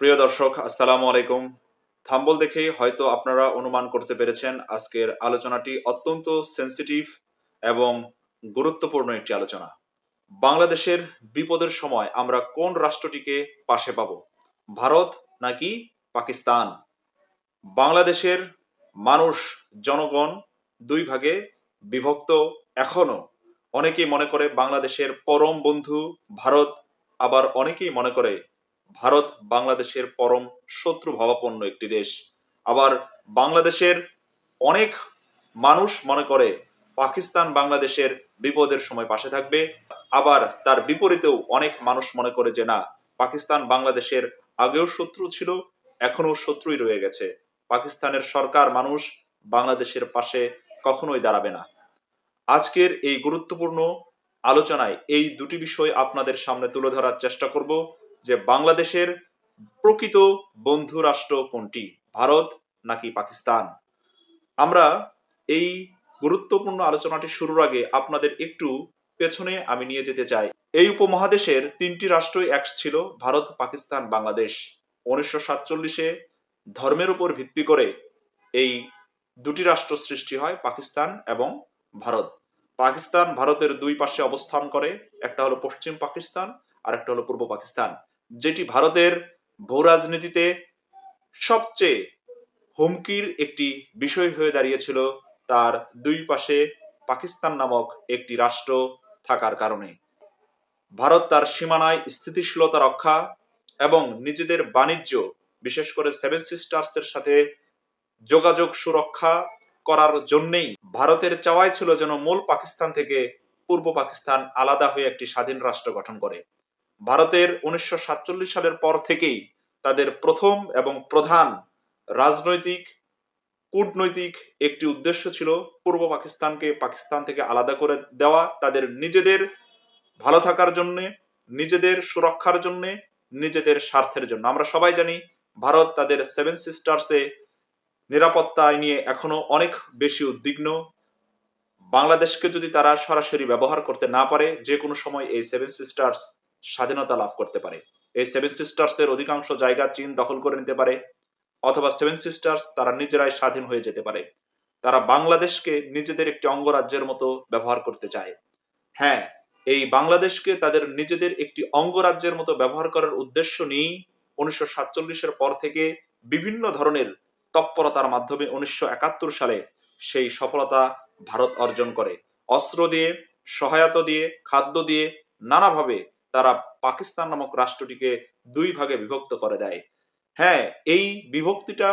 প্রিয় দর্শক, আসসালামু আলাইকুম। থাম্বল দেখেই হয়তো আপনারা অনুমান করতে পেরেছেন আজকের আলোচনাটি অত্যন্ত সেন্সিটিভ এবং গুরুত্বপূর্ণ একটি আলোচনা। বাংলাদেশের বিপদের সময় আমরা কোন রাষ্ট্রটিকে পাশে পাব? ভারত নাকি পাকিস্তান? বাংলাদেশের মানুষ, জনগণ দুই ভাগে বিভক্ত এখনও। অনেকেই মনে করে বাংলাদেশের পরম বন্ধু ভারত, আবার অনেকেই মনে করে ভারত বাংলাদেশের পরম শত্রু ভাবাপন্ন একটি দেশ। আবার বাংলাদেশের অনেক মানুষ মনে করে পাকিস্তান বাংলাদেশের বিপদের সময় পাশে থাকবে। আবার তার বিপরীতেও অনেক মানুষ মনে করে যে, না, পাকিস্তান বাংলাদেশের আগেও শত্রু ছিল এখনও শত্রুই রয়ে গেছে। পাকিস্তানের সরকার মানুষ বাংলাদেশের পাশে কখনোই দাঁড়াবে না। আজকের এই গুরুত্বপূর্ণ আলোচনায় এই দুটি বিষয় আপনাদের সামনে তুলে ধরার চেষ্টা করব। যে বাংলাদেশের প্রকৃত বন্ধু রাষ্ট্র কোনটি? ভারত নাকি পাকিস্তান? আমরা এই গুরুত্বপূর্ণ আলোচনাটি শুরুর আগে আপনাদের একটু পেছনে আমি নিয়ে যেতে চাই। এই উপমহাদেশের তিনটি রাষ্ট্রই এক ছিল, ভারত, পাকিস্তান, বাংলাদেশ। উনিশশো সাতচল্লিশে ধর্মের উপর ভিত্তি করে এই দুটি রাষ্ট্র সৃষ্টি হয়, পাকিস্তান এবং ভারত। পাকিস্তান ভারতের দুই পাশে অবস্থান করে, একটা হলো পশ্চিম পাকিস্তান আর একটা হলো পূর্ব পাকিস্তান, যেটি ভারতের ভূ রাজনীতিতে সবচেয়ে হুমকির একটি বিষয় হয়ে দাঁড়িয়েছিল তার দুই পাশে পাকিস্তান নামক একটি রাষ্ট্র থাকার কারণে। ভারত তার সীমানায় স্থিতিশীলতা রক্ষা এবং নিজেদের বাণিজ্য, বিশেষ করে সেভেন সিস্টার্স এর সাথে যোগাযোগ সুরক্ষা করার জন্যেই ভারতের চাওয়াই ছিল যেন মূল পাকিস্তান থেকে পূর্ব পাকিস্তান আলাদা হয়ে একটি স্বাধীন রাষ্ট্র গঠন করে। ভারতের উনিশশো সাতচল্লিশ সালের পর থেকেই তাদের প্রথম এবং প্রধান রাজনৈতিক, কূটনৈতিক একটি উদ্দেশ্য ছিল পূর্ব পাকিস্তানকে পাকিস্তান থেকে আলাদা করে দেওয়া, তাদের নিজেদের ভালো থাকার জন্য, নিজেদের সুরক্ষার জন্য, নিজেদের স্বার্থের জন্য। আমরা সবাই জানি ভারত তাদের সেভেন সিস্টার্সে নিরাপত্তা নিয়ে এখনও অনেক বেশি উদ্বিগ্ন। বাংলাদেশকে যদি তারা সরাসরি ব্যবহার করতে না পারে, যে কোনো সময় এই সেভেন সিস্টার্স স্বাধীনতা লাভ করতে পারে। এই সেভেন সিস্টার্স এর অধিকাংশ জায়গা চীন দখল করে নিতে পারে, অথবা সেভেন সিস্টার্স তারা নিজেরাই স্বাধীন হয়ে যেতে পারে। তারা বাংলাদেশকে নিজেদের একটি অঙ্গরাজ্যের মতো ব্যবহার করতে চায়। হ্যাঁ এই বাংলাদেশকে তাদের নিজেদের একটি অঙ্গরাজ্যের মতো ব্যবহার করার উদ্দেশ্য নিয়েই উনিশশো সাতচল্লিশের পর থেকে বিভিন্ন ধরনের তৎপরতার মাধ্যমে উনিশশো একাত্তর সালে সেই সফলতা ভারত অর্জন করে। অস্ত্র দিয়ে, সহায়তা দিয়ে, খাদ্য দিয়ে, নানাভাবে তারা পাকিস্তান নামক রাষ্ট্রটিকে দুই ভাগে বিভক্ত করে দেয়। হ্যাঁ এই বিভক্তিটা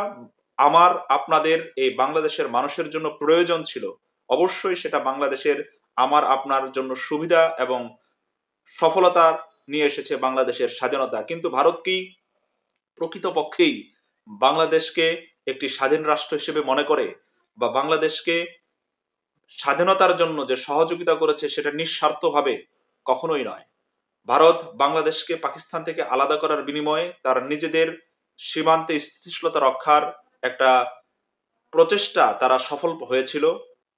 আমার, আপনাদের, এই বাংলাদেশের মানুষের জন্য প্রয়োজন ছিল। অবশ্যই সেটা বাংলাদেশের আমার, আপনার জন্য সুবিধা এবং সফলতা নিয়ে এসেছে বাংলাদেশের স্বাধীনতা। কিন্তু ভারত কি প্রকৃতপক্ষেই বাংলাদেশকে একটি স্বাধীন রাষ্ট্র হিসেবে মনে করে? বা বাংলাদেশকে স্বাধীনতার জন্য যে সহযোগিতা করেছে সেটা নিঃস্বার্থভাবে কখনোই নয়। ভারত বাংলাদেশকে পাকিস্তান থেকে আলাদা করার বিনিময়ে তার নিজেদের সীমান্তে স্থিতিশীলতা রক্ষার একটা প্রচেষ্টা তারা সফল হয়েছিল।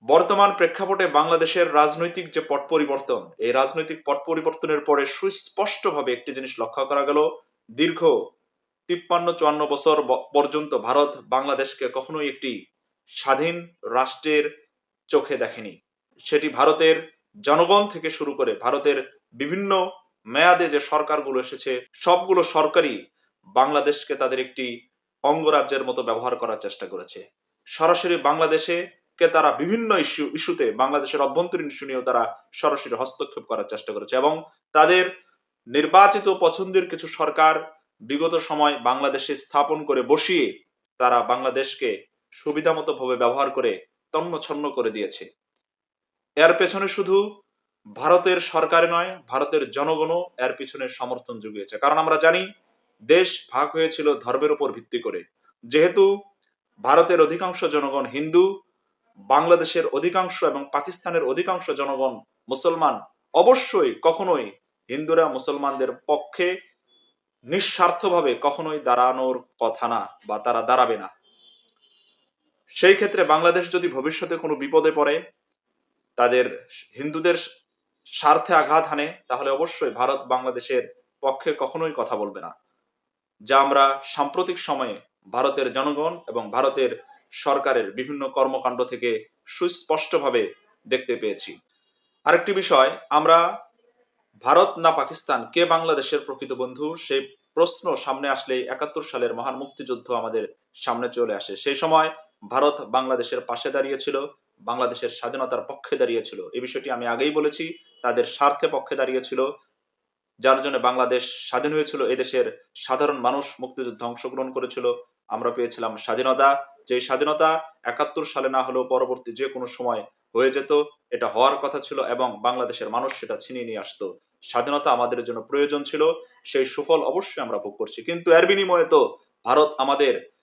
বর্তমান প্রেক্ষাপটে বাংলাদেশের রাজনৈতিক যে পট পরিবর্তন, এই রাজনৈতিক পট পরিবর্তনের পরে সুস্পষ্টভাবে একটি জিনিস লক্ষ্য করা গেল, দীর্ঘ তিপ্পান্ন, চুয়ান্ন বছর পর্যন্ত ভারত বাংলাদেশকে কখনোই একটি স্বাধীন রাষ্ট্রের চোখে দেখেনি। সেটি ভারতের জনগণ থেকে শুরু করে ভারতের বিভিন্ন মেয়াদে যে সরকারগুলো এসেছে, সবগুলো সরকারই বাংলাদেশকে তাদের একটি অঙ্গরাজ্যের মতো ব্যবহার করার চেষ্টা করেছে। সরাসরি বাংলাদেশে কে তারা বিভিন্ন ইস্যু ইস্যুতে বাংলাদেশের অভ্যন্তরীণ ইস্যু নিয়েও তারা সরাসরি হস্তক্ষেপ করার চেষ্টা করেছে এবং তাদের নির্বাচিত পছন্দের কিছু সরকার বিগত সময় বাংলাদেশে স্থাপন করে বসিয়ে তারা বাংলাদেশকে সুবিধা মতো ভাবে ব্যবহার করে তন্ন ছন্ন করে দিয়েছে। এর পেছনে শুধু ভারতের সরকারে নয়, ভারতের জনগণও এর পিছনে সমর্থন জুগিয়েছে। কারণ আমরা জানি, দেশ ভাগ হয়েছিল ধর্মের উপর ভিত্তি করে। যেহেতু ভারতের অধিকাংশ জনগণ হিন্দু, বাংলাদেশের অধিকাংশ এবং পাকিস্তানের অধিকাংশ জনগণ মুসলমান, অবশ্যই কখনোই হিন্দুরা মুসলমানদের পক্ষে নিঃস্বার্থভাবে কখনোই দাঁড়ানোর কথা না বা তারা দাঁড়াবে না। সেই ক্ষেত্রে বাংলাদেশ যদি ভবিষ্যতে কোনো বিপদে পড়ে, তাদের হিন্দুদের স্বার্থে আঘাত হানে, তাহলে অবশ্যই ভারত বাংলাদেশের পক্ষে কখনোই কথা বলবে না। যা আমরা সাম্প্রতিক সময়ে ভারতের জনগণ এবং ভারতের সরকারের বিভিন্ন কর্মকাণ্ড থেকে সুস্পষ্টভাবে দেখতে পেয়েছি। আরেকটি বিষয়, আমরা ভারত না পাকিস্তান, কে বাংলাদেশের প্রকৃত বন্ধু? সেই প্রশ্ন সামনে আসলেই একাত্তর সালের মহান মুক্তিযুদ্ধ আমাদের সামনে চলে আসে। সেই সময় ভারত বাংলাদেশের পাশে দাঁড়িয়েছিল বাংলাদেশের স্বাধীনতার পক্ষে দাঁড়িয়েছিল এই বিষয়টি আমি আগেই বলেছি, তাদের স্বার্থে পক্ষে দাঁড়িয়েছিল যার জন্য বাংলাদেশ স্বাধীন হয়েছিল এদেশের সাধারণ মানুষ মুক্তিযুদ্ধে অংশগ্রহণ করেছিল। আমরা পেয়েছিলাম স্বাধীনতা। যে স্বাধীনতা একাত্তর সালে না হলেও পরবর্তী যে কোনো সময় হয়ে যেত, এটা হওয়ার কথা ছিল এবং বাংলাদেশের মানুষ সেটা ছিনিয়ে নিয়ে আসতো। স্বাধীনতা আমাদের জন্য প্রয়োজন ছিল, সেই সুফল অবশ্যই আমরা ভোগ করছি। কিন্তু এর বিনিময়ে তো ভারত আমাদের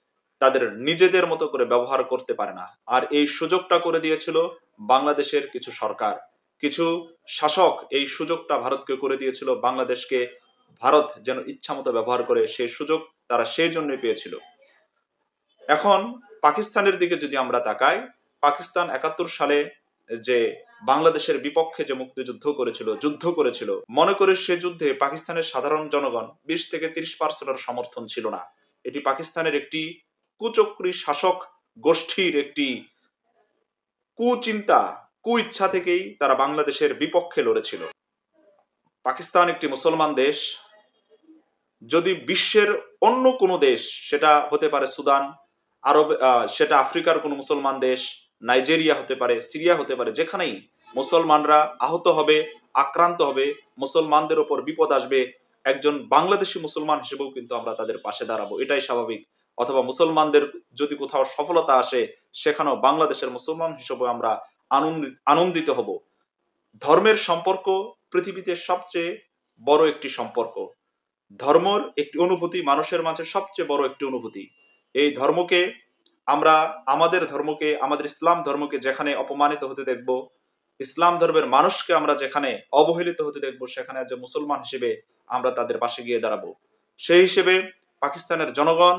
তাদের নিজেদের মতো করে ব্যবহার করতে পারে না। আর এই সুযোগটা করে দিয়েছিল বাংলাদেশের কিছু সরকার। কিছু শাসক এই সুযোগটা ভারতকে করে দিয়েছিল, বাংলাদেশকে ভারত যেন ইচ্ছা মতো ব্যবহার করে সেই সুযোগ তারা সেই জন্যই পেয়েছিল। এখন পাকিস্তানের দিকে যদি আমরা তাকাই, পাকিস্তান একাত্তর সালে যে বাংলাদেশের বিপক্ষে যে মুক্তিযুদ্ধ করেছিল, যুদ্ধ করেছিল, মনে করে সে যুদ্ধে পাকিস্তানের সাধারণ জনগণ বিশ থেকে তিরিশ পার্সেন্টের সমর্থন ছিল না। এটি পাকিস্তানের একটি কুচক্রী শাসক গোষ্ঠীর একটি কুচিন্তা, কুইচ্ছা থেকেই তারা বাংলাদেশের বিপক্ষে লড়েছিল। পাকিস্তান একটি মুসলমান দেশ। যদি বিশ্বের অন্য কোনো দেশ, সেটা হতে পারে সুদান, আরব সেটা আফ্রিকার কোনো মুসলমান দেশ, নাইজেরিয়া হতে পারে, সিরিয়া হতে পারে, যেখানেই মুসলমানরা আহত হবে, আক্রান্ত হবে, মুসলমানদের ওপর বিপদ আসবে, একজন বাংলাদেশি মুসলমান হিসেবেও কিন্তু আমরা তাদের পাশে দাঁড়াবো। এটাই স্বাভাবিক। অথবা মুসলমানদের যদি কোথাও সফলতা আসে, সেখানেও বাংলাদেশের মুসলমান হিসেবে আমরা আনন্দিত হব। ধর্মের সম্পর্ক পৃথিবীতে সবচেয়ে বড় একটি সম্পর্ক। ধর্মর একটি অনুভূতি মানুষের মাঝে সবচেয়ে বড় একটি অনুভূতি। এই ধর্মকে আমরা, আমাদের ধর্মকে, আমাদের ইসলাম ধর্মকে যেখানে অপমানিত হতে দেখব, ইসলাম ধর্মের মানুষকে আমরা যেখানে অবহেলিত হতে দেখব, সেখানে যে মুসলমান হিসেবে আমরা তাদের পাশে গিয়ে দাঁড়াবো। সেই হিসেবে পাকিস্তানের জনগণ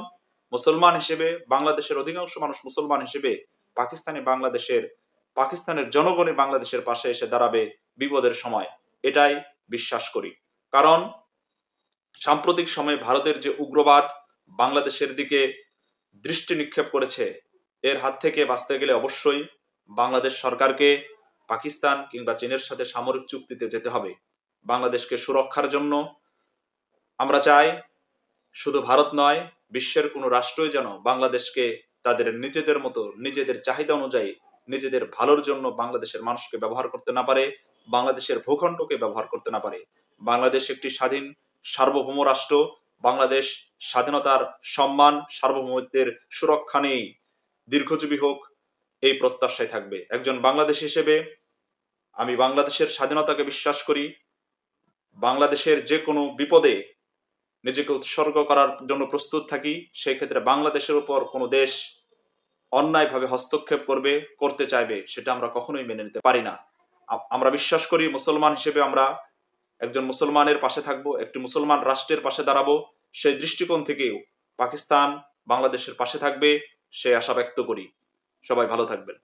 মুসলমান হিসেবে বাংলাদেশের অধিকাংশ মানুষ মুসলমান হিসেবে পাকিস্তানি বাংলাদেশের, পাকিস্তানের জনগণই বাংলাদেশের পাশে এসে দাঁড়াবে বিপদের সময়। এটাই বিশ্বাস করি। কারণ সাম্প্রতিক সময়ে ভারতের যে উগ্রবাদ বাংলাদেশের দিকে দৃষ্টি নিক্ষেপ করেছে, এর হাত থেকে বাঁচতে গেলে অবশ্যই বাংলাদেশ সরকারকে পাকিস্তান কিংবা চীনের সাথে সামরিক চুক্তিতে যেতে হবে। বাংলাদেশকে সুরক্ষার জন্য আমরা চাই শুধু ভারত নয় বিশ্বের কোনো রাষ্ট্রই যেন বাংলাদেশকে তাদের নিজেদের মতো, নিজেদের চাহিদা অনুযায়ী নিজেদের ভালোর জন্য বাংলাদেশের মানুষকে ব্যবহার করতে না পারে, বাংলাদেশের ভূখণ্ডকে ব্যবহার করতে না পারে। বাংলাদেশ একটি স্বাধীন, সার্বভৌম রাষ্ট্র। বাংলাদেশ স্বাধীনতার সম্মান, সার্বভৌমত্বের সুরক্ষা নেই। দীর্ঘজীবী হোক, এই প্রত্যাশায় থাকবে। একজন বাংলাদেশ হিসেবে আমি বাংলাদেশের স্বাধীনতাকে বিশ্বাস করি। বাংলাদেশের যে কোনো বিপদে নিজেকে উৎসর্গ করার জন্য প্রস্তুত থাকি সেই ক্ষেত্রে বাংলাদেশের উপর কোনো দেশ অন্যায়ভাবে হস্তক্ষেপ করবে, করতে চাইবে, সেটা আমরা কখনোই মেনে নিতে পারি না। আমরা বিশ্বাস করি মুসলমান হিসেবে আমরা একজন মুসলমানের পাশে থাকব, একটি মুসলমান রাষ্ট্রের পাশে দাঁড়াবো সেই দৃষ্টিকোণ থেকেও পাকিস্তান বাংলাদেশের পাশে থাকবে, সে আশা ব্যক্ত করি। সবাই ভালো থাকবেন।